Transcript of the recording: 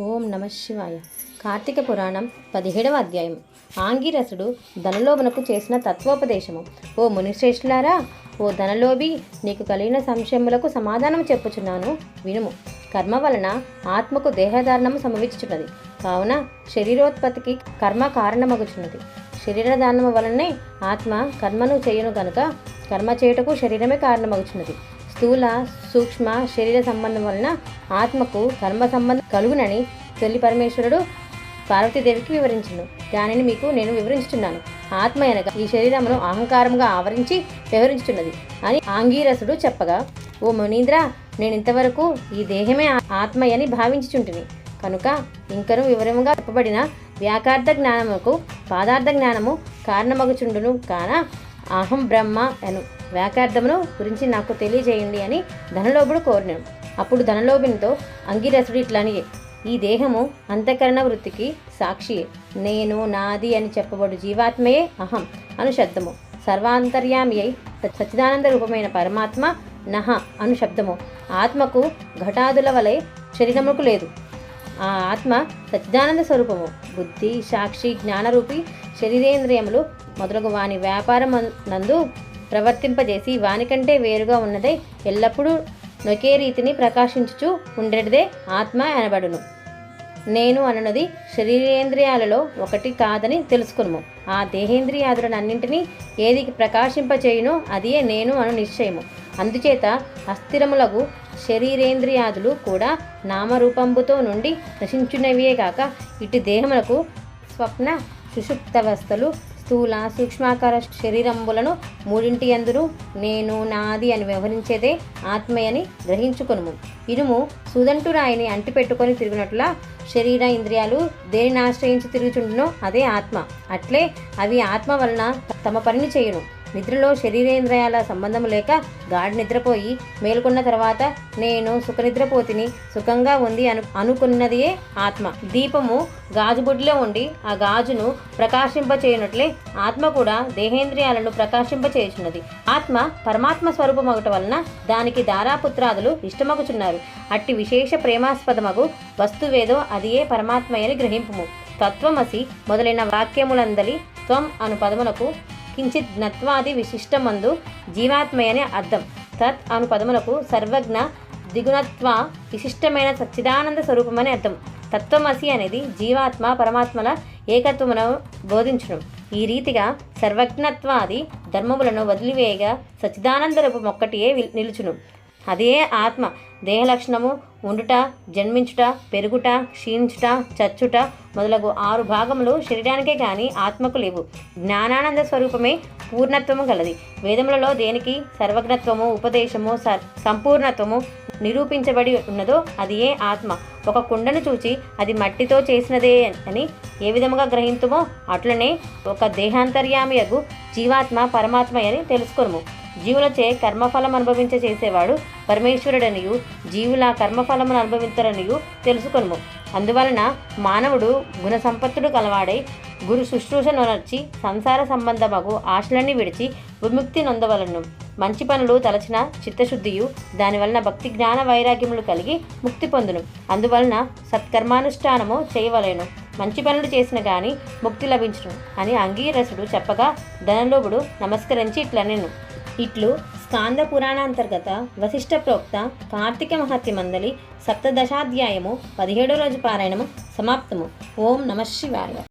ఓం నమ శివాయ. కార్తీక పురాణం పదిహేడవ అధ్యాయం. ఆంగిరసుడు ధనలోభనకు చేసిన తత్వోపదేశము. ఓ మునిశ్రేష్ఠులారా ఓ ధనలోభి నీకు కలిగిన సంశయములకు సమాధానం చెప్పుచున్నాను వినుము. కర్మ వలన ఆత్మకు దేహధారణము సంభవించుచున్నది కావున శరీరోత్పత్తికి కర్మ కారణమగుచున్నది. శరీరధారణము వలనే ఆత్మ కర్మను చేయను గనుక కర్మ చేయుటకు శరీరమే కారణమగుచున్నది. స్థూల సూక్ష్మ శరీర సంబంధం వలన ఆత్మకు కర్మ సంబంధం కలుగునని తొలి పరమేశ్వరుడు పార్వతీదేవికి వివరించను. దానిని మీకు నేను వివరించుతున్నాను ఆత్మ అనగా ఈ శరీరమును అహంకారంగా ఆవరించి వివరించుచున్నది అని ఆంగీరసుడు చెప్పగా ఓ మునీంద్ర నేను ఇంతవరకు ఈ దేహమే ఆత్మయని భావించుచుంటిని. కనుక ఇంకను వివరముగా చెప్పబడిన వ్యాకార్థ జ్ఞానముకు పాదార్థ జ్ఞానము కారణమగుచుండును కాన అహం బ్రహ్మ అను. వ్యాకార్థమును గురించి నాకు తెలియజేయండి అని ధనలోభుడు కోరినాడు. అప్పుడు ధనలోభునితో అంగిరసుడు ఇట్లాని ఈ దేహము అంతఃకరణ వృత్తికి సాక్షియే నేను నాది అని చెప్పబడు జీవాత్మయే అహం అను శబ్దము. సర్వాంతర్యామి అయి సచ్చిదానంద రూపమైన పరమాత్మ నహ అను శబ్దము. ఆత్మకు ఘటాదుల వలె శరీరముకు లేదు. ఆ ఆత్మ సచిదానంద స్వరూపము. బుద్ధి సాక్షి జ్ఞానరూపి శరీరేంద్రియములు మొదలగు వాని వ్యాపారం నందు ప్రవర్తింపజేసి వానికంటే వేరుగా ఉన్నదై ఎల్లప్పుడూ నొకే రీతిని ప్రకాశించుచు ఉండేటిదే ఆత్మ అనబడును. నేను అనున్నది శరీరేంద్రియాలలో ఒకటి కాదని తెలుసుకును ఆ దేహేంద్రియాదులనన్నింటినీ ఏది ప్రకాశింపచేయునో అదియే నేను అను నిశ్చయము. అందుచేత అస్థిరములకు శరీరేంద్రియాదులు కూడా నామరూపంబుతో నుండి నశించున్నవియే కాక ఇటు దేహములకు స్వప్న సుషుప్తవస్థలు స్థూల సూక్ష్మాకార శరీరంబులను మూడింటి అందును నేను నాది అని వ్యవహరించేదే ఆత్మయని గ్రహించుకొనుము. ఇనుము సుదంటురాయిని అంటిపెట్టుకొని తిరుగునట్ల శరీర ఇంద్రియాలు దేనిని ఆశ్రయించి తిరుగుచుండునో అదే ఆత్మ. అట్లే అవి ఆత్మ వలన తమ పనిని చేయును. నిద్రలో శరీరేంద్రియాల సంబంధం లేక గాఢ నిద్రపోయి మేలుకున్న తర్వాత నేను సుఖనిద్రపోతిని సుఖంగా ఉంది అను అనుకున్నదియే ఆత్మ. దీపము గాజుబుడ్డిలో ఉండి ఆ గాజును ప్రకాశింపచేయనట్లే ఆత్మ కూడా దేహేంద్రియాలను ప్రకాశింపచేయుచున్నది. ఆత్మ పరమాత్మ స్వరూపమగట వలన దానికి దారాపుత్రాదులు ఇష్టమగుచున్నారు. అట్టి విశేష ప్రేమాస్పదమగు వస్తువేదో అదియే పరమాత్మయని గ్రహింపుము. తత్వమసి మొదలైన వాక్యములందలి త్వం అను పదమునకు కించిత్ జ్ఞత్వాది విశిష్టమందు జీవాత్మయనే అర్థం. తత్ అను పదములకు సర్వజ్ఞ దిగుణత్వ విశిష్టమైన సచ్చిదానంద స్వరూపమని అర్థం. తత్వమసి అనేది జీవాత్మ పరమాత్మల ఏకత్వమును బోధించడం ఈ రీతిగా సర్వజ్ఞత్వాది ధర్మములను వదిలివేయగా సచ్చిదానంద రూపం ఒక్కటియే నిలుచును. అదే ఆత్మ. దేహ లక్షణము ఉండుట జన్మించుట పెరుగుట క్షీణించుట చచ్చుట మొదలగు ఆరు భాగములు శరీరానికే కానీ ఆత్మకు లేవు. జ్ఞానానంద స్వరూపమే పూర్ణత్వము గలది. వేదములలో దేనికి సర్వజ్ఞత్వము ఉపదేశము సర్ సంపూర్ణత్వము నిరూపించబడి ఉన్నదో అది ఏ ఆత్మ. ఒక కుండను చూచి అది మట్టితో చేసినదే అని ఏ విధముగా గ్రహింతుమో అట్లనే ఒక దేహాంతర్యామియగు జీవాత్మ పరమాత్మ అని తెలుసుకొనుము. జీవులచే కర్మఫలం అనుభవించ చేసేవాడు పరమేశ్వరుడనియు జీవుల కర్మఫలమును అనుభవించరనియు తెలుసుకొనుము. అందువలన మానవుడు గుణ సంపత్తుడు కలవాడై గురు శుశ్రూషను నర్చి సంసార సంబంధమగు ఆశలన్నీ విడిచి విముక్తి నొందవలను మంచి పనులు తలచిన చిత్తశుద్ధియు దానివలన భక్తి జ్ఞాన వైరాగ్యములు కలిగి ముక్తి పొందును. అందువలన సత్కర్మానుష్ఠానము చేయవలేను. మంచి పనులు చేసిన గాని ముక్తి లభించును. అని అంగీరసుడు చెప్పగా ధనలోభుడు నమస్కరించి ఇట్లా నేను ఇట్లు స్కాంద పురాణాంతర్గత వశిష్ఠ ప్రోక్త కార్తీక మహత్య మందలి సప్తదశాధ్యాయము పదిహేడో రోజు పారాయణము సమాప్తము. ఓం నమ శివాయ.